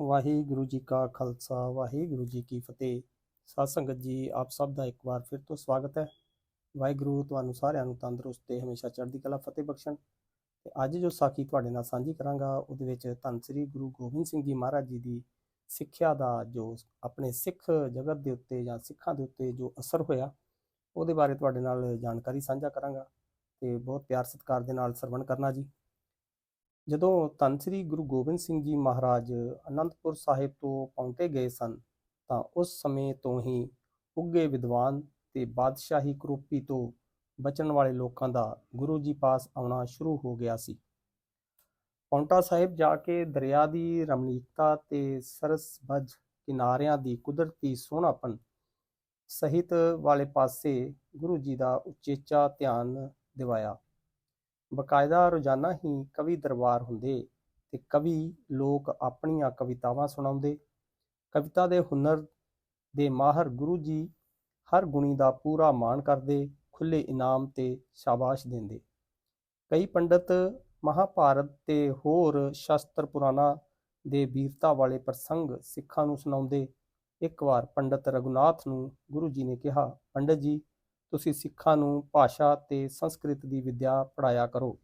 ਵਾਹਿਗੁਰੂ ਜੀ ਕਾ ਖਾਲਸਾ, ਵਾਹਿਗੁਰੂ ਜੀ ਕੀ ਫਤਿਹ। ਸਾਧ ਸੰਗਤ ਜੀ, ਆਪ ਸਭ ਦਾ ਇੱਕ ਵਾਰ ਫਿਰ ਤੋਂ ਸਵਾਗਤ ਹੈ। ਵਾਹਿਗੁਰੂ ਤੁਹਾਨੂੰ ਸਾਰਿਆਂ ਨੂੰ ਤੰਦਰੁਸਤ ਤੇ ਹਮੇਸ਼ਾ ਚੜ੍ਹਦੀ ਕਲਾ ਫਤਿਹ ਬਖਸ਼ਣ। ਤੇ ਅੱਜ ਜੋ ਸਾਖੀ ਤੁਹਾਡੇ ਨਾਲ ਸਾਂਝੀ ਕਰਾਂਗਾ, ਉਹਦੇ ਵਿੱਚ ਧੰਨ ਸ੍ਰੀ ਗੁਰੂ ਗੋਬਿੰਦ ਸਿੰਘ ਜੀ ਮਹਾਰਾਜ ਜੀ ਦੀ ਸਿੱਖਿਆ ਦਾ ਜੋ ਆਪਣੇ ਸਿੱਖ ਜਗਤ ਦੇ ਉੱਤੇ ਜਾਂ ਸਿੱਖਾਂ ਦੇ ਉੱਤੇ ਜੋ ਅਸਰ ਹੋਇਆ, ਉਹਦੇ ਬਾਰੇ ਤੁਹਾਡੇ ਨਾਲ ਜਾਣਕਾਰੀ ਸਾਂਝਾ ਕਰਾਂਗਾ। ਤੇ ਬਹੁਤ ਪਿਆਰ ਸਤਿਕਾਰ ਦੇ ਨਾਲ ਸਰਵਣ ਕਰਨਾ ਜੀ। ਜਦੋਂ ਧੰਨ ਸ੍ਰੀ ਗੁਰੂ ਗੋਬਿੰਦ ਸਿੰਘ ਜੀ ਮਹਾਰਾਜ ਅਨੰਦਪੁਰ ਸਾਹਿਬ ਤੋਂ ਪਹੁੰਚੇ ਗਏ ਸਨ, ਤਾਂ ਉਸ ਸਮੇਂ ਤੋਂ ਹੀ ਉੱਗੇ ਵਿਦਵਾਨ ਤੇ ਬਾਦਸ਼ਾਹੀ ਕਰੋਪੀ ਤੋਂ ਬਚਣ ਵਾਲੇ ਲੋਕਾਂ ਦਾ ਗੁਰੂ ਜੀ ਪਾਸ ਆਉਣਾ ਸ਼ੁਰੂ ਹੋ ਗਿਆ ਸੀ। ਪੌਂਟਾ ਸਾਹਿਬ ਜਾ ਕੇ ਦਰਿਆ ਦੀ ਰਮਣੀਕਤਾ ਤੇ ਸਰਸਬਜ ਕਿਨਾਰਿਆਂ ਦੀ ਕੁਦਰਤੀ ਸੋਹਣਾਪਨ ਸਹਿਤ ਵਾਲੇ ਪਾਸੇ ਗੁਰੂ ਜੀ ਦਾ ਉਚੇਚਾ ਧਿਆਨ ਦਿਵਾਇਆ। ਬਕਾਇਦਾ ਰੋਜ਼ਾਨਾ ਹੀ ਕਵੀ ਦਰਬਾਰ ਹੁੰਦੇ ਤੇ ਕਵੀ ਲੋਕ ਆਪਣੀਆਂ ਕਵਿਤਾਵਾਂ ਸੁਣਾਉਂਦੇ। ਕਵਿਤਾ ਦੇ ਹੁਨਰ ਦੇ ਮਾਹਰ ਗੁਰੂ ਜੀ ਹਰ ਗੁਣੀ ਦਾ ਪੂਰਾ ਮਾਣ ਕਰਦੇ ਖੁੱਲੇ ਇਨਾਮ ਤੇ ਸ਼ਾਬਾਸ਼ ਦਿੰਦੇ। ਕਈ ਪੰਡਤ ਮਹਾਭਾਰਤ ਤੇ ਹੋਰ ਸ਼ਾਸਤਰ ਪੁਰਾਣਾ ਦੇ ਵੀਰਤਾ ਵਾਲੇ ਪ੍ਰਸੰਗ ਸਿੱਖਾਂ ਨੂੰ ਸੁਣਾਉਂਦੇ। ਇੱਕ ਵਾਰ ਪੰਡਤ ਰਘੁਨਾਥ ਨੂੰ ਗੁਰੂ ਜੀ ਨੇ ਕਿਹਾ, ਪੰਡਤ ਜੀ ਤੁਸੀਂ ਸਿੱਖਾਂ ਨੂੰ ਭਾਸ਼ਾ ਤੇ ਸੰਸਕ੍ਰਿਤ ਦੀ ਵਿਦਿਆ ਪੜਾਇਆ ਕਰੋ।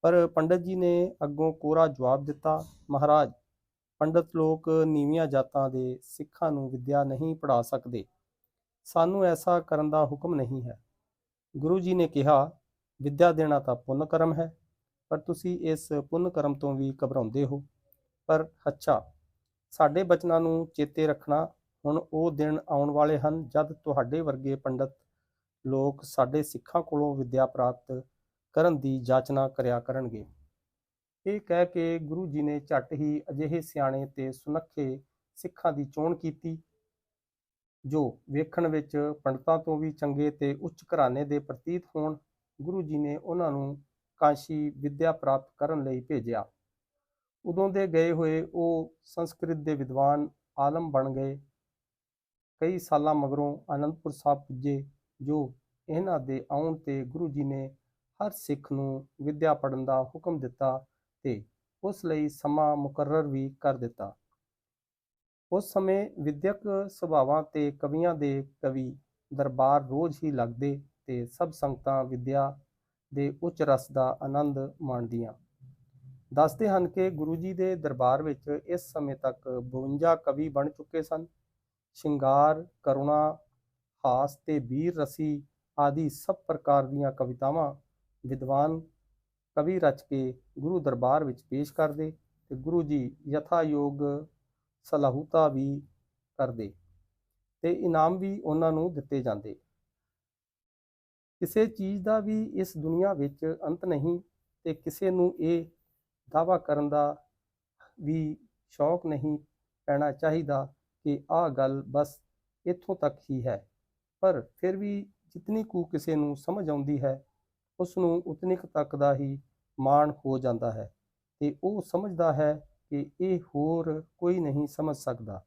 ਪਰ ਪੰਡਤ ਜੀ ਨੇ ਅੱਗੋਂ ਕੋਰਾ ਜਵਾਬ ਦਿੱਤਾ, ਮਹਾਰਾਜ, ਪੰਡਤ ਲੋਕ ਨੀਵੀਆਂ ਜਾਤਾਂ ਦੇ ਸਿੱਖਾਂ ਨੂੰ ਵਿਦਿਆ ਨਹੀਂ ਪੜਾ ਸਕਦੇ। ਸਾਨੂੰ ਐਸਾ ਕਰਨ ਦਾ ਹੁਕਮ ਨਹੀਂ ਹੈ। ਗੁਰੂ ਜੀ ਨੇ ਕਿਹਾ, ਵਿਦਿਆ ਦੇਣਾ ਤਾਂ ਪੁੰਨ ਕਰਮ ਹੈ, ਪਰ ਤੁਸੀਂ ਇਸ ਪੁੰਨ ਕਰਮ ਤੋਂ ਵੀ ਘਬਰਾਉਂਦੇ ਹੋ। ਪਰ ਅੱਛਾ, ਸਾਡੇ ਬਚਨਾਂ ਨੂੰ ਚੇਤੇ ਰੱਖਣਾ, ਹੁਣ ਉਹ ਦਿਨ ਆਉਣ ਵਾਲੇ ਹਨ ਜਦ ਤੁਹਾਡੇ ਵਰਗੇ ਪੰਡਤ ਲੋਕ ਸਾਡੇ ਸਿੱਖਾਂ ਕੋਲੋਂ ਵਿਦਿਆ ਪ੍ਰਾਪਤ ਕਰਨ ਦੀ ਜਾਚਨਾ ਕਰਿਆ ਕਰਨਗੇ। ਇਹ ਕਹਿ ਕੇ ਗੁਰੂ ਜੀ ਨੇ ਝੱਟ ਹੀ ਅਜਿਹੇ ਸਿਆਣੇ ਤੇ ਸੁਨੱਖੇ ਸਿੱਖਾਂ ਦੀ ਚੋਣ ਕੀਤੀ, ਜੋ ਵੇਖਣ ਵਿੱਚ ਪੰਡਤਾਂ ਤੋਂ ਵੀ ਚੰਗੇ ਤੇ ਉੱਚ ਘਰਾਣੇ ਦੇ ਪ੍ਰਤੀਤ ਹੋਣ, ਗੁਰੂ ਜੀ ਨੇ ਉਹਨਾਂ ਨੂੰ ਕਾਸ਼ੀ ਵਿਦਿਆ ਪ੍ਰਾਪਤ ਕਰਨ ਲਈ ਭੇਜਿਆ। ਉਦੋਂ ਦੇ ਗਏ ਹੋਏ ਉਹ ਸੰਸਕ੍ਰਿਤ ਦੇ ਵਿਦਵਾਨ ਆਲਮ ਬਣ ਗਏ। ਕਈ ਸਾਲਾਂ ਮਗਰੋਂ ਆਨੰਦਪੁਰ ਸਾਹਿਬ ਪੁੱਜੇ। ਜੋ ਇਹਨਾਂ ਦੇ ਆਉਣ ਤੇ ਗੁਰੂ ਜੀ ਨੇ ਹਰ ਸਿੱਖ ਨੂੰ ਵਿਦਿਆ ਪੜਨ ਦਾ ਹੁਕਮ ਦਿੱਤਾ ਤੇ ਉਸ ਲਈ ਸਮਾਂ ਮੁਕਰਰ ਵੀ ਕਰ ਦਿੱਤਾ। ਉਸ ਸਮੇਂ ਵਿਦਿਅਕ ਸੁਭਾਵਾਂ ਤੇ ਕਵੀਆਂ ਦੇ ਕਵੀ ਦਰਬਾਰ ਰੋਜ਼ ਹੀ ਲੱਗਦੇ ਤੇ ਸਭ ਸੰਗਤਾਂ ਵਿਦਿਆ ਦੇ ਉੱਚ ਰਸ ਦਾ ਆਨੰਦ ਮਾਣਦੀਆਂ। ਦੱਸਦੇ ਹਨ ਕਿ ਗੁਰੂ ਜੀ ਦੇ ਦਰਬਾਰ ਵਿੱਚ ਇਸ ਸਮੇਂ ਤੱਕ 52 ਕਵੀ ਬਣ ਚੁੱਕੇ ਸਨ। ਸ਼ਿੰਗਾਰ, ਕਰੁਣਾ ਹਾਸ ਤੇ ਵੀਰ ਰਸੀ ਆਦਿ ਸਭ ਪ੍ਰਕਾਰ ਦੀਆਂ ਕਵਿਤਾਵਾਂ ਵਿਦਵਾਨ ਕਵੀ ਰਚ ਕੇ ਗੁਰੂ ਦਰਬਾਰ ਵਿੱਚ ਪੇਸ਼ ਕਰਦੇ ਤੇ ਗੁਰੂ ਜੀ ਯਥਾ ਯੋਗ ਸਲਾਹੁਤਾ ਵੀ ਕਰਦੇ ਤੇ ਇਨਾਮ ਵੀ ਉਹਨਾਂ ਨੂੰ ਦਿੱਤੇ ਜਾਂਦੇ। ਕਿਸੇ ਚੀਜ਼ ਦਾ ਵੀ ਇਸ ਦੁਨੀਆ ਵਿੱਚ ਅੰਤ ਨਹੀਂ ਤੇ ਕਿਸੇ ਨੂੰ ਇਹ ਦਾਵਾ ਕਰਨ ਦਾ ਵੀ ਸ਼ੌਕ ਨਹੀਂ ਪੈਣਾ ਚਾਹੀਦਾ ਕਿ ਆਹ ਗੱਲ ਬਸ ਇੱਥੋਂ ਤੱਕ ਹੀ ਹੈ। ਪਰ ਫਿਰ ਵੀ ਜਿਤਨੀ ਕੁ ਕਿਸੇ ਨੂੰ ਸਮਝ ਆਉਂਦੀ ਹੈ ਉਸ ਨੂੰ ਉਤਨੀ ਕੁ ਤੱਕ ਦਾ ਹੀ ਮਾਣ ਹੋ ਜਾਂਦਾ ਹੈ ਤੇ ਉਹ ਸਮਝਦਾ ਹੈ ਕਿ ਇਹ ਹੋਰ ਕੋਈ ਨਹੀਂ ਸਮਝ ਸਕਦਾ।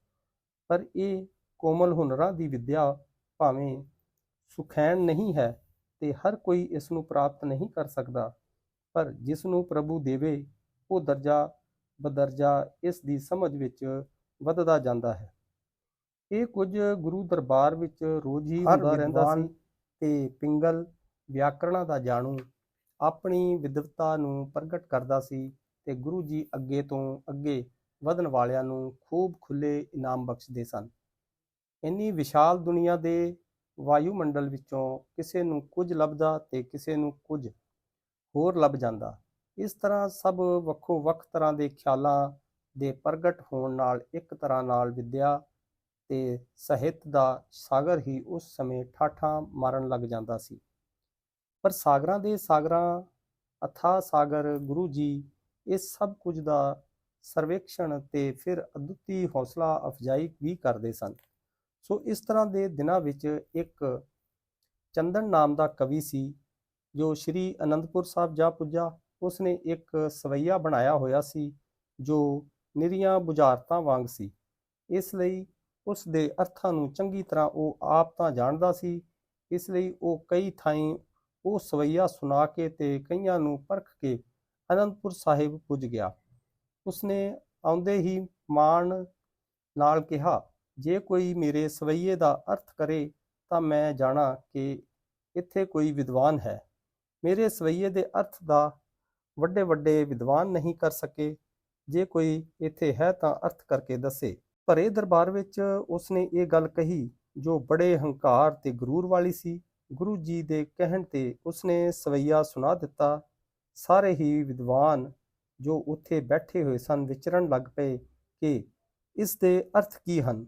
ਪਰ ਇਹ ਕੋਮਲ ਹੁਨਰਾਂ ਦੀ ਵਿਦਿਆ ਭਾਵੇਂ ਸੁਖੈਣ ਨਹੀਂ ਹੈ ਤੇ ਹਰ ਕੋਈ ਇਸ ਨੂੰ ਪ੍ਰਾਪਤ ਨਹੀਂ ਕਰ ਸਕਦਾ, ਪਰ ਜਿਸ ਨੂੰ ਪ੍ਰਭੂ ਦੇਵੇ, ਉਹ ਦਰਜਾ ਬਦਰਜਾ ਇਸ ਦੀ ਸਮਝ ਵਿੱਚ ਵੱਧਦਾ ਜਾਂਦਾ ਹੈ। ਇਹ ਕੁਝ ਗੁਰੂ ਦਰਬਾਰ ਵਿੱਚ ਰੋਜ਼ ਹੀ ਹੁੰਦਾ ਰਹਿੰਦਾ ਸੀ ਤੇ ਪਿੰਗਲ ਵਿਆਕਰਣਾ ਦਾ ਜਾਣੂ ਆਪਣੀ ਵਿਦਵਤਾ ਨੂੰ ਪ੍ਰਗਟ ਕਰਦਾ ਸੀ ਤੇ ਗੁਰੂ ਜੀ ਅੱਗੇ ਤੋਂ ਅੱਗੇ ਵਧਣ ਵਾਲਿਆਂ ਨੂੰ ਖੂਬ ਖੁੱਲੇ ਇਨਾਮ ਬਖਸ਼ਦੇ ਸਨ। ਇੰਨੀ ਵਿਸ਼ਾਲ ਦੁਨੀਆ ਦੇ ਵਾਯੂਮੰਡਲ ਵਿੱਚੋਂ ਕਿਸੇ ਨੂੰ ਕੁਝ ਲੱਭਦਾ ਤੇ ਕਿਸੇ ਨੂੰ ਕੁਝ ਹੋਰ ਲੱਭ ਜਾਂਦਾ। ਇਸ ਤਰ੍ਹਾਂ ਸਭ ਵੱਖੋ ਵੱਖ ਤਰ੍ਹਾਂ ਦੇ ਖਿਆਲਾਂ ਦੇ ਪ੍ਰਗਟ ਹੋਣ ਨਾਲ ਇੱਕ ਤਰ੍ਹਾਂ ਨਾਲ ਵਿਦਿਆ ਤੇ ਸਾਹਿਤ ਦਾ ਸਾਗਰ ਹੀ ਉਸ ਸਮੇਂ ਠਾਠਾਂ ਮਾਰਨ ਲੱਗ ਜਾਂਦਾ ਸੀ। ਪਰ ਸਾਗਰਾਂ ਦੇ ਸਾਗਰਾਂ, ਅਥਾ ਸਾਗਰ, ਗੁਰੂ ਜੀ, ਇਹ ਸਭ ਕੁਝ ਦਾ ਸਰਵੇਖਣ ਤੇ ਫਿਰ ਅਦੁੱਤੀ ਹੌਸਲਾ ਅਫਜਾਈ ਵੀ ਕਰਦੇ ਸਨ। ਸੋ ਇਸ ਤਰ੍ਹਾਂ ਦੇ ਦਿਨਾਂ ਵਿੱਚ ਇੱਕ ਚੰਦਨ ਨਾਮ ਦਾ ਕਵੀ ਸੀ, ਜੋ ਸ੍ਰੀ ਅਨੰਦਪੁਰ ਸਾਹਿਬ ਜਾ ਪੁੱਜਾ। ਉਸਨੇ ਇੱਕ ਸਵਈਆ ਬਣਾਇਆ ਹੋਇਆ ਸੀ, ਜੋ ਨਿਰੀਆਂ ਬੁਝਾਰਤਾਂ ਵਾਂਗ ਸੀ। ਇਸ ਲਈ ਉਸ ਦੇ ਅਰਥਾਂ ਨੂੰ ਚੰਗੀ ਤਰ੍ਹਾਂ ਉਹ ਆਪ ਤਾਂ ਜਾਣਦਾ ਸੀ, ਇਸ ਲਈ ਉਹ ਕਈ ਥਾਈਂ ਉਹ ਸਵਈਆ ਸੁਣਾ ਕੇ ਤੇ ਕਈਆਂ ਨੂੰ ਪਰਖ ਕੇ ਅਨੰਦਪੁਰ ਸਾਹਿਬ ਪੁੱਜ ਗਿਆ। ਉਸਨੇ ਆਉਂਦੇ ਹੀ ਮਾਣ ਨਾਲ ਕਿਹਾ, ਜੇ ਕੋਈ ਮੇਰੇ ਸਵਈਏ ਦਾ ਅਰਥ ਕਰੇ ਤਾਂ ਮੈਂ ਜਾਣਾ ਕਿ ਇੱਥੇ ਕੋਈ ਵਿਦਵਾਨ ਹੈ। ਮੇਰੇ ਸਵਈਏ ਦੇ ਅਰਥ ਦਾ ਵੱਡੇ ਵੱਡੇ ਵਿਦਵਾਨ ਨਹੀਂ ਕਰ ਸਕੇ। ਜੇ ਕੋਈ ਇੱਥੇ ਹੈ ਤਾਂ ਅਰਥ ਕਰਕੇ ਦੱਸੇ। ਭਰੇ ਦਰਬਾਰ ਵਿੱਚ ਉਸਨੇ ਇਹ ਗੱਲ ਕਹੀ, ਜੋ ਬੜੇ ਹੰਕਾਰ ਤੇ ਗਰੂਰ ਵਾਲੀ ਸੀ। ਗੁਰੂ ਜੀ ਦੇ ਕਹਿਣ ਤੇ ਉਸਨੇ ਸਵਈਆ ਸੁਣਾ ਦਿੱਤਾ, ਸਾਰੇ ਹੀ ਵਿਦਵਾਨ ਜੋ ਉੱਥੇ ਬੈਠੇ ਹੋਏ ਸਨ, ਵਿਚਰਨ ਲੱਗ ਪਏ ਕਿ ਇਸ ਦੇ ਅਰਥ ਕੀ ਹਨ?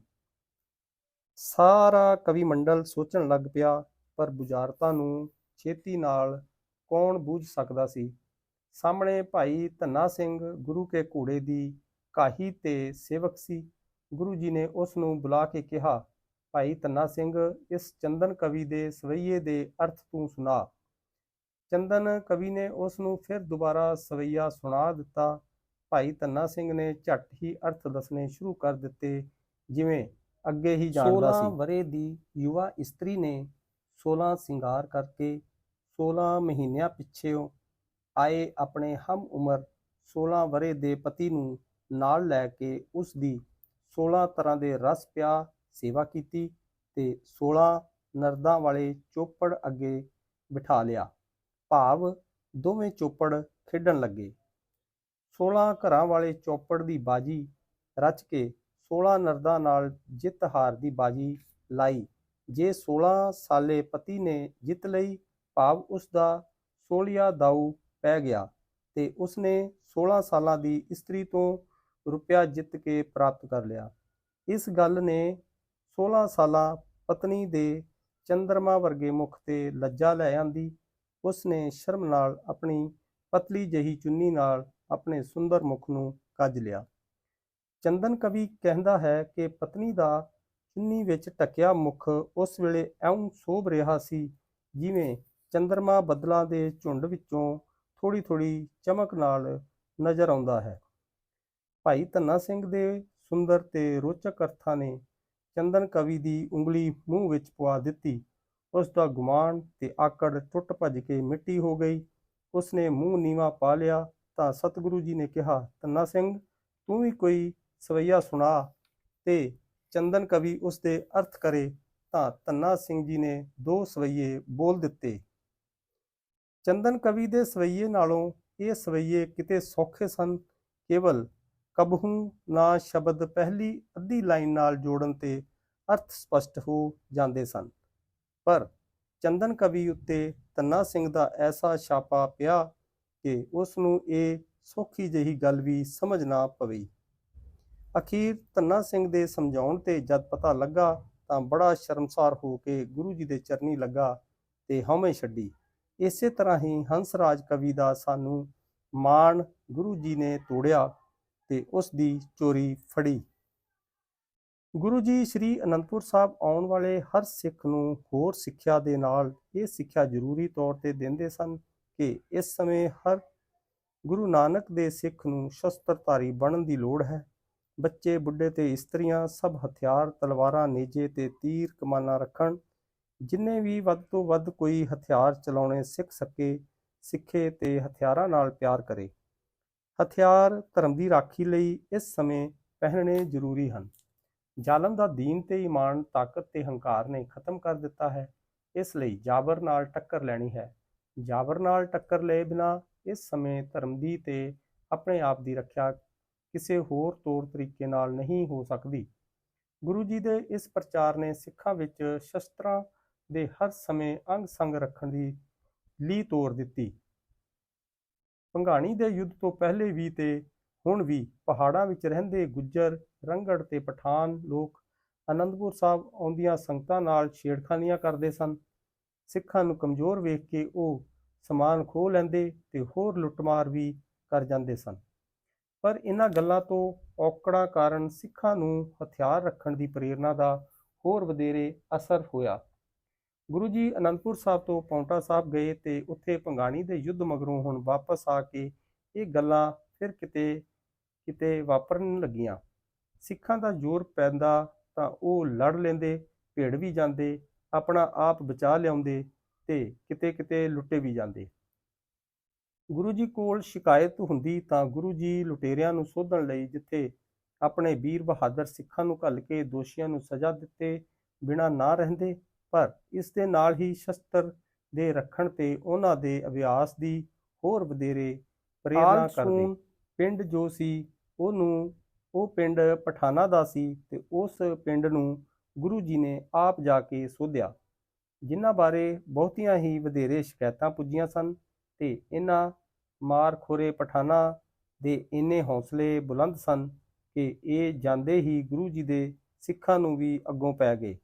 ਸਾਰਾ ਕਵੀ ਮੰਡਲ ਸੋਚਣ ਲੱਗ ਪਿਆ, ਪਰ ਬੁਝਾਰਤਾਂ ਨੂੰ ਛੇਤੀ ਨਾਲ ਕੌਣ ਬੂਝ ਸਕਦਾ ਸੀ? ਸਾਹਮਣੇ ਭਾਈ ਧੰਨਾ ਸਿੰਘ ਗੁਰੂ ਕੇ ਘੋੜੇ ਦੀ ਕਾਹੀ ਤੇ ਸੇਵਕ ਸੀ। ਗੁਰੂ ਜੀ ਨੇ ਉਸ ਨੂੰ ਬੁਲਾ ਕੇ ਕਿਹਾ, ਭਾਈ ਧੰਨਾ ਸਿੰਘ, ਇਸ ਚੰਦਨ ਕਵੀ ਦੇ ਸਵਈਏ ਦੇ ਅਰਥ ਤੂੰ ਸੁਣਾ। ਚੰਦਨ ਕਵੀ ਨੇ ਉਸ ਨੂੰ ਫਿਰ ਦੁਬਾਰਾ ਸਵਈਆ ਸੁਣਾ ਦਿੱਤਾ। ਭਾਈ ਧੰਨਾ ਸਿੰਘ ਨੇ ਝੱਟ ਹੀ ਅਰਥ ਦੱਸਣੇ ਸ਼ੁਰੂ ਕਰ ਦਿੱਤੇ, ਜਿਵੇਂ ਅੱਗੇ ਹੀ ਜਾਣਦਾ ਸੀ। 16 ਵਰੇ ਦੀ ਯੁਵਾ ਇਸਤਰੀ ਨੇ 16 ਸਿੰਗਾਰ ਕਰਕੇ 16 ਮਹੀਨਿਆਂ ਪਿੱਛੇੋਂ ਆਏ ਆਪਣੇ ਹਮ ਉਮਰ 16 ਵਰੇ ਦੇ ਪਤੀ ਨੂੰ ਨਾਲ ਲੈ ਕੇ ਉਸ ਦੀ 16 ਤਰ੍ਹਾਂ ਦੇ ਰਸ ਪਿਆ, ਸੇਵਾ ਕੀਤੀ ਤੇ 16 ਨਰਦਾਂ ਵਾਲੇ ਚੋਪੜ ਅੱਗੇ ਬਿਠਾ ਲਿਆ। ਭਾਵ ਦੋਵੇਂ ਚੋਪੜ ਖੇਡਣ ਲੱਗੇ। 16 ਘਰਾਂ ਵਾਲੇ ਚੌਪੜ ਦੀ ਬਾਜੀ ਰਚ ਕੇ 16 ਨਰਦਾਂ ਨਾਲ ਜਿੱਤ ਹਾਰ ਦੀ ਬਾਜੀ ਲਾਈ। ਜੇ 16 ਸਾਲੇ ਪਤੀ ਨੇ ਜਿੱਤ ਲਈ, ਭਾਵ ਉਸ ਦਾ 16 ਦਾਊ ਪੈ ਗਿਆ ਤੇ ਉਸਨੇ 16 ਸਾਲਾਂ ਦੀ ਇਸਤਰੀ ਤੋਂ ਰੁਪਇਆ ਜਿੱਤ ਕੇ ਪ੍ਰਾਪਤ ਕਰ ਲਿਆ। ਇਸ ਗੱਲ ਨੇ 16 ਸਾਲਾਂ ਪਤਨੀ ਦੇ ਚੰਦਰਮਾ ਵਰਗੇ ਮੁਖ ਤੇ ਲੱਜਾ ਲੈ ਆਂਦੀ। ਉਸਨੇ ਸ਼ਰਮ ਨਾਲ ਆਪਣੀ ਪਤਲੀ ਜਹੀ ਚੁੰਨੀ ਨਾਲ ਆਪਣੇ ਸੁੰਦਰ ਮੁਖ ਨੂੰ ਕੱਜ ਲਿਆ। ਚੰਦਨ ਕਵੀ ਕਹਿੰਦਾ ਹੈ ਕਿ ਪਤਨੀ ਦਾ ਚੁੰਨੀ ਵਿੱਚ ਟਕਿਆ ਮੁਖ ਉਸ ਵੇਲੇ ਐਉਂ ਸੋਭ ਰਿਹਾ ਸੀ ਜਿਵੇਂ ਚੰਦਰਮਾ ਬੱਦਲਾਂ ਦੇ ਝੁੰਡ ਵਿੱਚੋਂ ਥੋੜੀ ਥੋੜੀ ਚਮਕ ਨਾਲ ਨਜ਼ਰ ਆਉਂਦਾ ਹੈ। ਭਾਈ ਧੰਨਾ ਸਿੰਘ ਦੇ ਸੁੰਦਰ ਤੇ ਰੋਚਕ ਅਰਥਾਂ ਨੇ ਚੰਦਨ ਕਵੀ ਦੀ ਉਂਗਲੀ ਮੂੰਹ ਵਿੱਚ ਪਵਾ ਦਿੱਤੀ। ਉਸ ਦਾ ਗੁਮਾਨ ਤੇ ਆਕੜ ਟੁੱਟ ਭੱਜ ਕੇ ਮਿੱਟੀ ਹੋ ਗਈ। ਉਸਨੇ ਮੂੰਹ ਨੀਵਾ ਪਾ ਲਿਆ ਤਾਂ ਸਤਿਗੁਰੂ ਜੀ ਨੇ ਕਿਹਾ, ਧੰਨਾ ਸਿੰਘ, ਤੂੰ ਵੀ ਕੋਈ ਸਵਈਆ ਸੁਣਾ। ਤੇ ਚੰਦਨ ਕਵੀ ਉਸ ਦੇ ਅਰਥ ਕਰੇ ਤਾਂ ਧੰਨਾ ਸਿੰਘ ਜੀ ਨੇ ਦੋ ਸਵਈਏ ਬੋਲ ਦਿੱਤੇ। ਚੰਦਨ ਕਵੀ ਦੇ ਸਵਈਏ ਨਾਲੋਂ ਇਹ ਸਵਈਏ ਕਿਤੇ ਸੌਖੇ ਸਨ। ਕੇਵਲ ਕਬਹੂ ਨਾ ਸ਼ਬਦ ਪਹਿਲੀ ਅੱਧੀ ਲਾਈਨ ਨਾਲ ਜੋੜਨ ਤੇ ਅਰਥ ਸਪਸ਼ਟ ਹੋ ਜਾਂਦੇ ਸਨ। ਪਰ ਚੰਦਨ ਕਵੀ ਉੱਤੇ ਤੰਨਾ ਸਿੰਘ ਦਾ ਐਸਾ ਛਾਪਾ ਪਿਆ ਕਿ ਉਸ ਨੂੰ ਇਹ ਸੌਖੀ ਜਿਹੀ ਗੱਲ ਵੀ ਸਮਝ ਨਾ ਪਈ ਅਖੀਰ ਤੰਨਾ ਸਿੰਘ ਦੇ ਸਮਝਾਉਣ ਤੇ ਜਦ ਪਤਾ ਲੱਗਾ ਤਾਂ ਬੜਾ ਸ਼ਰਮਸਾਰ ਹੋ ਕੇ ਗੁਰੂ ਜੀ ਦੇ ਚਰਨੀ ਲੱਗਾ ਤੇ ਹਉਮੈ ਛੱਡੀ। ਇਸੇ ਤਰ੍ਹਾਂ ਹੀ ਹੰਸਰਾਜ ਕਵੀ ਦਾ ਸਾਨੂੰ ਮਾਣ ਗੁਰੂ ਜੀ ਨੇ ਤੋੜਿਆ। ਤੇ ਉਸ ਦੀ ਚੋਰੀ ਫੜੀ। ਗੁਰੂ ਜੀ ਸ੍ਰੀ ਅਨੰਦਪੁਰ ਸਾਹਿਬ ਆਉਣ ਵਾਲੇ ਹਰ ਸਿੱਖ ਨੂੰ ਹੋਰ ਸਿੱਖਿਆ ਦੇ ਨਾਲ ਇਹ ਸਿੱਖਿਆ ਜ਼ਰੂਰੀ ਤੌਰ ਤੇ ਦਿੰਦੇ ਸਨ ਕਿ ਇਸ ਸਮੇਂ ਹਰ ਗੁਰੂ ਨਾਨਕ ਦੇ ਸਿੱਖ ਨੂੰ ਸ਼ਸਤਰਧਾਰੀ ਬਣਨ ਦੀ ਲੋੜ ਹੈ। ਬੱਚੇ, ਬੁੱਢੇ ਤੇ ਇਸਤਰੀਆਂ ਸਭ ਹਥਿਆਰ, ਤਲਵਾਰਾਂ, ਨੇਜੇ ਤੇ ਤੀਰ ਕਮਾਨਾਂ ਰੱਖਣ। ਜਿੰਨੇ ਵੀ ਵੱਧ ਤੋਂ ਵੱਧ ਕੋਈ ਹਥਿਆਰ ਚਲਾਉਣੇ ਸਿੱਖ ਸਕੇ, ਸਿੱਖੇ ਤੇ ਹਥਿਆਰਾਂ ਨਾਲ ਪਿਆਰ ਕਰੇ। ਹਥਿਆਰ, ਧਰਮ ਦੀ ਰਾਖੀ ਲਈ ਇਸ ਸਮੇਂ ਪਹਿਨਣੇ ਜ਼ਰੂਰੀ ਹਨ। ਜ਼ਾਲਮ ਦਾ ਦੀਨ ਤੇ ਈਮਾਨ, ਤਾਕਤ ਤੇ ਹੰਕਾਰ ਨੇ ਖਤਮ ਕਰ ਦਿੱਤਾ ਹੈ। ਇਸ ਲਈ ਜਾਬਰ ਨਾਲ ਟੱਕਰ ਲੈਣੀ ਹੈ। ਜਾਬਰ ਨਾਲ ਟੱਕਰ ਲਏ ਬਿਨਾ ਇਸ ਸਮੇਂ ਧਰਮ ਦੀ ਤੇ ਆਪਣੇ ਆਪ ਦੀ ਰੱਖਿਆ ਕਿਸੇ ਹੋਰ ਤੌਰ ਤਰੀਕੇ ਨਾਲ ਨਹੀਂ ਹੋ ਸਕਦੀ। ਗੁਰੂ ਜੀ ਦੇ ਇਸ ਪ੍ਰਚਾਰ ਨੇ ਸਿੱਖਾਂ ਵਿੱਚ ਸ਼ਸਤਰਾਂ ਦੇ ਹਰ ਸਮੇਂ ਅੰਗ ਸੰਗ ਰੱਖਣ ਦੀ ਲੀ ਤੋਰ ਦਿੱਤੀ। ਭੰਗਾਣੀ ਦੇ ਯੁੱਧ ਤੋਂ ਪਹਿਲੇ ਵੀ ਤੇ ਹੁਣ ਵੀ ਪਹਾੜਾਂ ਵਿੱਚ ਰਹਿੰਦੇ ਗੁੱਜਰ, ਰੰਗੜ ਤੇ ਪਠਾਨ ਲੋਕ ਅਨੰਦਪੁਰ ਸਾਹਿਬ ਆਉਂਦੀਆਂ ਸੰਗਤਾਂ ਨਾਲ ਛੇੜਖਾਨੀਆਂ ਕਰਦੇ ਸਨ। ਸਿੱਖਾਂ ਨੂੰ ਕਮਜ਼ੋਰ ਵੇਖ ਕੇ ਉਹ ਸਮਾਨ ਖੋਹ ਲੈਂਦੇ ਤੇ ਹੋਰ ਲੁੱਟਮਾਰ ਵੀ ਕਰ ਜਾਂਦੇ ਸਨ। ਪਰ ਇਹਨਾਂ ਗੱਲਾਂ ਤੋਂ ਔਕੜਾਂ ਕਾਰਨ ਸਿੱਖਾਂ ਨੂੰ ਹਥਿਆਰ ਰੱਖਣ ਦੀ ਪ੍ਰੇਰਣਾ ਦਾ ਹੋਰ ਵਧੇਰੇ ਅਸਰ ਹੋਇਆ। ਗੁਰੂ ਜੀ ਅਨੰਦਪੁਰ ਸਾਹਿਬ ਤੋਂ ਪੌਂਟਾ ਸਾਹਿਬ ਗਏ ਤੇ ਉੱਥੇ ਪੰਗਾਣੀ ਦੇ ਯੁੱਧ ਮਗਰੋਂ ਹੁਣ ਵਾਪਸ ਆ ਕੇ ਇਹ ਗੱਲਾਂ ਫਿਰ ਕਿਤੇ ਕਿਤੇ ਵਾਪਰਨ ਲੱਗੀਆਂ। ਸਿੱਖਾਂ ਦਾ ਜ਼ੋਰ ਪੈਂਦਾ ਤਾਂ ਉਹ ਲੜ ਲੈਂਦੇ ਭੇੜ ਵੀ ਜਾਂਦੇ, ਆਪਣਾ ਆਪ ਬਚਾ ਲਿਆਉਂਦੇ ਤੇ ਕਿਤੇ ਕਿਤੇ ਲੁੱਟੇ ਵੀ ਜਾਂਦੇ। ਗੁਰੂ ਜੀ ਕੋਲ ਸ਼ਿਕਾਇਤ ਹੁੰਦੀ ਤਾਂ ਗੁਰੂ ਜੀ ਲੁਟੇਰਿਆਂ ਨੂੰ ਸੋਧਣ ਲਈ ਜਿੱਥੇ ਆਪਣੇ ਵੀਰ ਬਹਾਦਰ ਸਿੱਖਾਂ ਨੂੰ ਘੱਲ ਕੇ ਦੋਸ਼ੀਆਂ ਨੂੰ ਸਜ਼ਾ ਦਿੱਤੇ ਬਿਨਾਂ ਨਾ ਰਹਿੰਦੇ ਪਰ ਇਸ ਦੇ ਨਾਲ ਹੀ ਸ਼ਸਤਰ ਦੇ ਰੱਖਣ ਤੇ ਉਹਨਾਂ ਦੇ ਅਭਿਆਸ ਦੀ ਹੋਰ ਵਧੇਰੇ ਪ੍ਰੇਰਣਾ ਕਰਦੇ। ਪਿੰਡ ਜੋ ਸੀ ਉਹਨੂੰ ਉਹ ਪਿੰਡ ਪਠਾਨਾ ਦਾ ਸੀ ਤੇ ਉਸ ਪਿੰਡ ਨੂੰ ਗੁਰੂ ਜੀ ਨੇ ਆਪ ਜਾ ਕੇ ਸੋਧਿਆ। ਜਿਨ੍ਹਾਂ ਬਾਰੇ ਬਹੁਤੀਆਂ ਹੀ ਵਧੇਰੇ ਸ਼ਿਕਾਇਤਾਂ ਪੁੱਜੀਆਂ ਸਨ ਤੇ ਇਹਨਾਂ ਮਾਰਖੋਰੇ ਪਠਾਨਾ ਦੇ ਇੰਨੇ ਹੌਸਲੇ ਬੁਲੰਦ ਸਨ ਕਿ ਇਹ ਜਾਂਦੇ ਹੀ ਗੁਰੂ ਜੀ ਦੇ ਸਿੱਖਾਂ ਨੂੰ ਵੀ ਅੱਗੋਂ ਪੈ ਗਏ।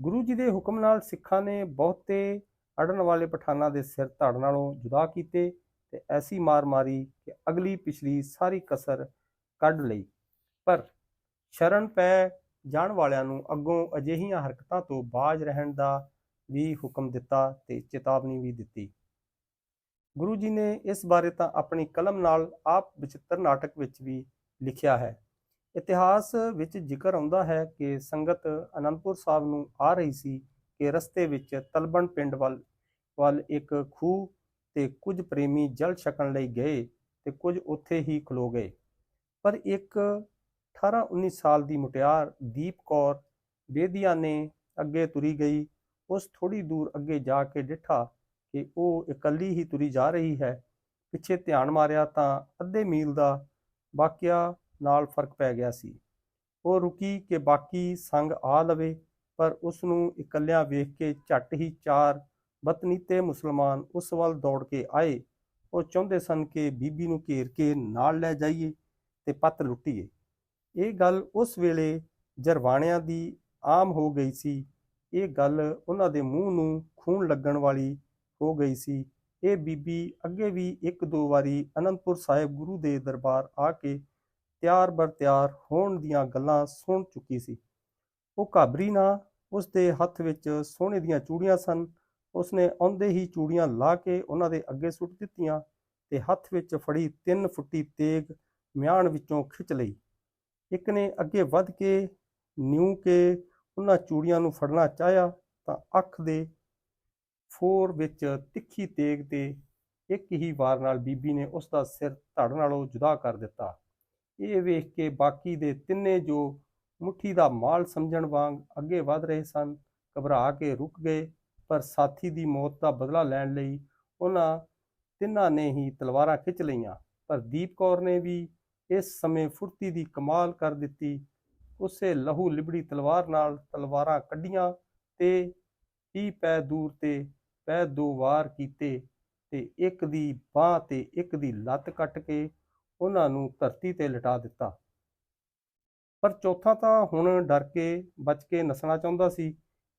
ਗੁਰੂ ਜੀ ਦੇ ਹੁਕਮ ਨਾਲ ਸਿੱਖਾਂ ਨੇ ਬਹੁਤੇ ਅੜਨ ਵਾਲੇ ਪਠਾਨਾਂ ਦੇ ਸਿਰ ਧੜ ਨਾਲੋਂ ਜੁਦਾ ਕੀਤੇ ਤੇ ਐਸੀ ਮਾਰ ਮਾਰੀ ਕਿ ਅਗਲੀ ਪਿਛਲੀ ਸਾਰੀ ਕਸਰ ਕੱਢ ਲਈ। ਪਰ ਸ਼ਰਨ ਪੈ ਜਾਣ ਵਾਲਿਆਂ ਨੂੰ ਅੱਗੋਂ ਅਜਿਹੀਆਂ ਹਰਕਤਾਂ ਤੋਂ ਬਾਜ ਰਹਿਣ ਦਾ ਵੀ ਹੁਕਮ ਦਿੱਤਾ ਤੇ ਚੇਤਾਵਨੀ ਵੀ ਦਿੱਤੀ। ਗੁਰੂ ਜੀ ਨੇ ਇਸ ਬਾਰੇ ਤਾਂ ਆਪਣੀ ਕਲਮ ਨਾਲ ਆਪ ਵਿਚਿੱਤਰ ਨਾਟਕ ਵਿੱਚ ਵੀ ਲਿਖਿਆ ਹੈ। ਇਤਿਹਾਸ ਵਿੱਚ ਜ਼ਿਕਰ ਆਉਂਦਾ ਹੈ ਕਿ ਸੰਗਤ ਅਨੰਦਪੁਰ ਸਾਹਿਬ ਨੂੰ ਆ ਰਹੀ ਸੀ ਕਿ ਰਸਤੇ ਵਿੱਚ ਤਲਬਣ ਪਿੰਡ ਵੱਲ ਵੱਲ ਇੱਕ ਖੂਹ ਤੇ ਕੁਝ ਪ੍ਰੇਮੀ ਜਲ ਛਕਣ ਲਈ ਗਏ ਤੇ ਕੁਝ ਉੱਥੇ ਹੀ ਖਲੋ ਗਏ। ਪਰ ਇੱਕ 18-19 ਸਾਲ ਦੀ ਮੁਟਿਆਰ ਦੀਪ ਕੌਰ ਬੇਦੀਆਂ ਨੇ ਅੱਗੇ ਤੁਰੀ ਗਈ, ਉਸ ਥੋੜੀ ਦੂਰ ਅੱਗੇ ਜਾ ਕੇ ਡਿੱਠਾ ਕਿ ਉਹ ਇਕੱਲੀ ਹੀ ਤੁਰੀ ਜਾ ਰਹੀ ਹੈ। ਪਿੱਛੇ ਧਿਆਨ ਮਾਰਿਆ ਤਾਂ ਅੱਧੇ ਮੀਲ ਦਾ ਵਾਕਿਆ ਨਾਲ ਫ਼ਰਕ ਪੈ ਗਿਆ ਸੀ। ਉਹ ਰੁਕੀ ਕਿ ਬਾਕੀ ਸੰਗ ਆ ਲਵੇ, ਪਰ ਉਸ ਨੂੰ ਇਕੱਲਿਆਂ ਵੇਖ ਕੇ ਝੱਟ ਹੀ ਚਾਰ ਬਤਨੀਤੇ ਮੁਸਲਮਾਨ ਉਸ ਵੱਲ ਦੌੜ ਕੇ ਆਏ। ਉਹ ਚਾਹੁੰਦੇ ਸਨ ਕਿ ਬੀਬੀ ਨੂੰ ਘੇਰ ਕੇ ਨਾਲ ਲੈ ਜਾਈਏ ਤੇ ਪੱਤ ਲੁੱਟੀਏ। ਇਹ ਗੱਲ ਉਸ ਵੇਲੇ ਜਰਵਾਣਿਆਂ ਦੀ ਆਮ ਹੋ ਗਈ ਸੀ। ਇਹ ਗੱਲ ਉਹਨਾਂ ਦੇ ਮੂੰਹ ਨੂੰ ਖੂਨ ਲੱਗਣ ਵਾਲੀ ਹੋ ਗਈ ਸੀ। ਇਹ ਬੀਬੀ ਅੱਗੇ ਵੀ ਇੱਕ ਦੋ ਵਾਰੀ ਅਨੰਦਪੁਰ ਸਾਹਿਬ ਗੁਰੂ ਦੇ ਦਰਬਾਰ ਆ ਕੇ ਤਿਆਰ ਬਰ ਤਿਆਰ ਹੋਣ ਦੀਆਂ ਗੱਲਾਂ ਸੁਣ ਚੁੱਕੀ ਸੀ। ਉਹ ਘਾਬਰੀ ਨਾ ਉਸ ਦੇ ਹੱਥ ਵਿੱਚ ਸੋਨੇ ਦੀਆਂ ਚੂੜੀਆਂ ਸਨ। ਉਸਨੇ ਆਉਂਦੇ ਹੀ ਚੂੜੀਆਂ ਲਾ ਕੇ ਉਹਨਾਂ ਦੇ ਅੱਗੇ ਸੁੱਟ ਦਿੱਤੀਆਂ ਤੇ ਹੱਥ ਵਿੱਚ ਫੜੀ ਤਿੰਨ ਫੁੱਟੀ ਤੇਗ ਮਿਆਨ ਵਿੱਚੋਂ ਖਿੱਚ ਲਈ। ਇੱਕ ਨੇ ਅੱਗੇ ਵੱਧ ਕੇ ਨਿਉ ਕੇ ਉਹਨਾਂ ਚੂੜੀਆਂ ਨੂੰ ਫੜਨਾ ਚਾਹਿਆ ਤਾਂ ਅੱਖ ਦੇ ਫੋਰ ਵਿੱਚ ਤਿੱਖੀ ਤੇਗ ਤੇ ਇੱਕ ਹੀ ਵਾਰ ਨਾਲ ਬੀਬੀ ਨੇ ਉਸ ਦਾ ਸਿਰ ਧੜ ਨਾਲੋਂ ਜੁਦਾ ਕਰ ਦਿੱਤਾ। ਇਹ ਵੇਖ ਕੇ ਬਾਕੀ ਦੇ ਤਿੰਨੇ ਜੋ ਮੁੱਠੀ ਦਾ ਮਾਲ ਸਮਝਣ ਵਾਂਗ ਅੱਗੇ ਵਧ ਰਹੇ ਸਨ, ਘਬਰਾ ਕੇ ਰੁਕ ਗਏ, ਪਰ ਸਾਥੀ ਦੀ ਮੌਤ ਦਾ ਬਦਲਾ ਲੈਣ ਲਈ ਉਹਨਾਂ ਤਿੰਨਾਂ ਨੇ ਹੀ ਤਲਵਾਰਾਂ ਖਿੱਚ ਲਈਆਂ। ਪਰ ਦੀਪ ਕੌਰ ਨੇ ਵੀ ਇਸ ਸਮੇਂ ਫੁਰਤੀ ਦੀ ਕਮਾਲ ਕਰ ਦਿੱਤੀ। ਉਸੇ ਲਹੂ ਲਿਬੜੀ ਤਲਵਾਰ ਨਾਲ ਤਲਵਾਰਾਂ ਕੱਢੀਆਂ ਤੇ ਹੀ ਪੈ ਦੂਰ ਤੇ ਪੈ ਦੋ ਵਾਰ ਕੀਤੇ ਤੇ ਇੱਕ ਦੀ ਬਾਹ ਤੇ ਇੱਕ ਦੀ ਲੱਤ ਕੱਟ ਕੇ ਉਹਨਾਂ ਨੂੰ ਧਰਤੀ ਤੇ ਲਟਾ ਦਿੱਤਾ। ਪਰ ਚੌਥਾ ਤਾਂ ਹੁਣ ਡਰ ਕੇ ਬਚ ਕੇ ਨਸਣਾ ਚਾਹੁੰਦਾ ਸੀ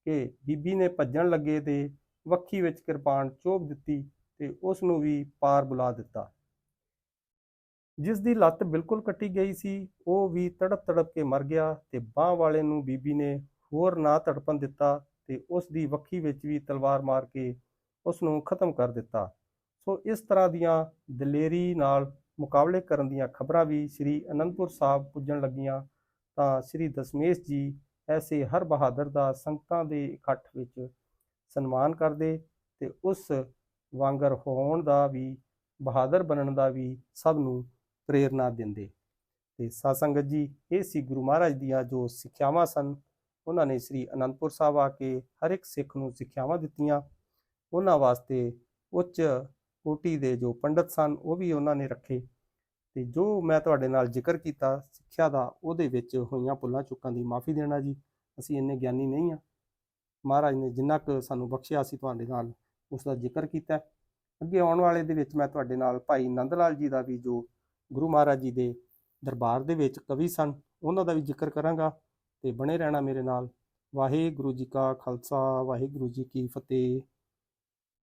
ਕਿ ਬੀਬੀ ਨੇ ਭੱਜਣ ਲੱਗੇ ਤੇ ਵੱਖੀ ਵਿੱਚ ਕਿਰਪਾਨ ਚੋਬ ਦਿੱਤੀ ਤੇ ਉਸ ਨੂੰ ਵੀ ਪਾਰ ਬੁਲਾ ਦਿੱਤਾ। ਜਿਸ ਦੀ ਲੱਤ ਬਿਲਕੁਲ ਕੱਟੀ ਗਈ ਸੀ, ਉਹ ਵੀ ਤੜਪ ਤੜਪ ਕੇ ਮਰ ਗਿਆ ਤੇ ਬਾਹ ਵਾਲੇ ਨੂੰ ਬੀਬੀ ਨੇ ਹੋਰ ਨਾ ਤੜਪਣ ਦਿੱਤਾ ਤੇ ਉਸ ਦੀ ਵੱਖੀ ਵਿੱਚ ਵੀ ਤਲਵਾਰ ਮਾਰ ਕੇ ਉਸ ਨੂੰ ਖਤਮ ਕਰ ਦਿੱਤਾ। ਸੋ ਇਸ ਤਰ੍ਹਾਂ ਦੀਆਂ ਦਲੇਰੀ ਨਾਲ ਮੁਕਾਬਲੇ ਕਰਨ ਦੀਆਂ ਖਬਰਾਂ ਵੀ ਸ੍ਰੀ ਅਨੰਦਪੁਰ ਸਾਹਿਬ ਪੁੱਜਣ ਲੱਗੀਆਂ, ਤਾਂ ਸ੍ਰੀ ਦਸ਼ਮੇਸ਼ ਜੀ ਐਸੇ ਹਰ ਬਹਾਦਰ ਦਾ ਸੰਗਤਾਂ ਦੇ ਇਕੱਠ ਵਿੱਚ ਸਨਮਾਨ ਕਰਦੇ ਤੇ ਉਸ ਵਾਂਗਰ ਹੋਣ ਦਾ ਵੀ, ਬਹਾਦਰ ਬਣਨ ਦਾ ਵੀ ਸਭ ਨੂੰ ਪ੍ਰੇਰਣਾ ਦਿੰਦੇ। ਤੇ ਸਾਧ ਸੰਗਤ ਜੀ, ਇਹ ਸੀ ਗੁਰੂ ਮਹਾਰਾਜ ਦੀਆਂ ਜੋ ਸਿੱਖਿਆਵਾਂ ਸਨ। ਉਹਨਾਂ ਨੇ ਸ੍ਰੀ ਅਨੰਦਪੁਰ ਸਾਹਿਬ ਆ ਕੇ ਹਰ ਇੱਕ ਸਿੱਖ ਨੂੰ ਸਿੱਖਿਆਵਾਂ ਦਿੱਤੀਆਂ। ਉਹਨਾਂ ਵਾਸਤੇ ਉੱਚ ਕੋਟੀ ਦੇ ਜੋ ਪੰਡਤ ਸਨ, ਉਹ ਵੀ ਉਹਨਾਂ ਨੇ ਰੱਖੇ। ਤੇ ਜੋ ਮੈਂ ਤੁਹਾਡੇ ਨਾਲ ਜ਼ਿਕਰ ਕੀਤਾ ਸਿੱਖਿਆ ਦਾ, ਉਹਦੇ ਵਿੱਚ ਹੋਈਆਂ ਭੁੱਲਾਂ ਚੁੱਕਾਂ ਦੀ ਮਾਫੀ ਦੇਣਾ ਜੀ। ਅਸੀਂ ਇੰਨੇ ਗਿਆਨੀ ਨਹੀਂ ਆ। ਮਹਾਰਾਜ ਨੇ ਜਿੰਨਾ ਕੁ ਸਾਨੂੰ ਬਖਸ਼ਿਆ ਸੀ ਤੁਹਾਡੇ ਨਾਲ ਉਸ ਦਾ ਜ਼ਿਕਰ ਕੀਤਾ। ਅੱਗੇ ਆਉਣ ਵਾਲੇ ਦੇ ਵਿੱਚ ਮੈਂ ਤੁਹਾਡੇ ਨਾਲ ਭਾਈ ਨੰਦ ਲਾਲ ਜੀ ਦਾ ਵੀ ਜੋ ਗੁਰੂ ਮਹਾਰਾਜ ਜੀ ਦੇ ਦਰਬਾਰ ਦੇ ਵਿੱਚ ਕਵੀ ਸਨ, ਉਹਨਾਂ ਦਾ ਵੀ ਜ਼ਿਕਰ ਕਰਾਂਗਾ। ਤੇ ਬਣੇ ਰਹਿਣਾ ਮੇਰੇ ਨਾਲ। ਵਾਹਿਗੁਰੂ ਜੀ ਕਾ ਖਾਲਸਾ, ਵਾਹਿਗੁਰੂ ਜੀ ਕੀ ਫਤਿਹ।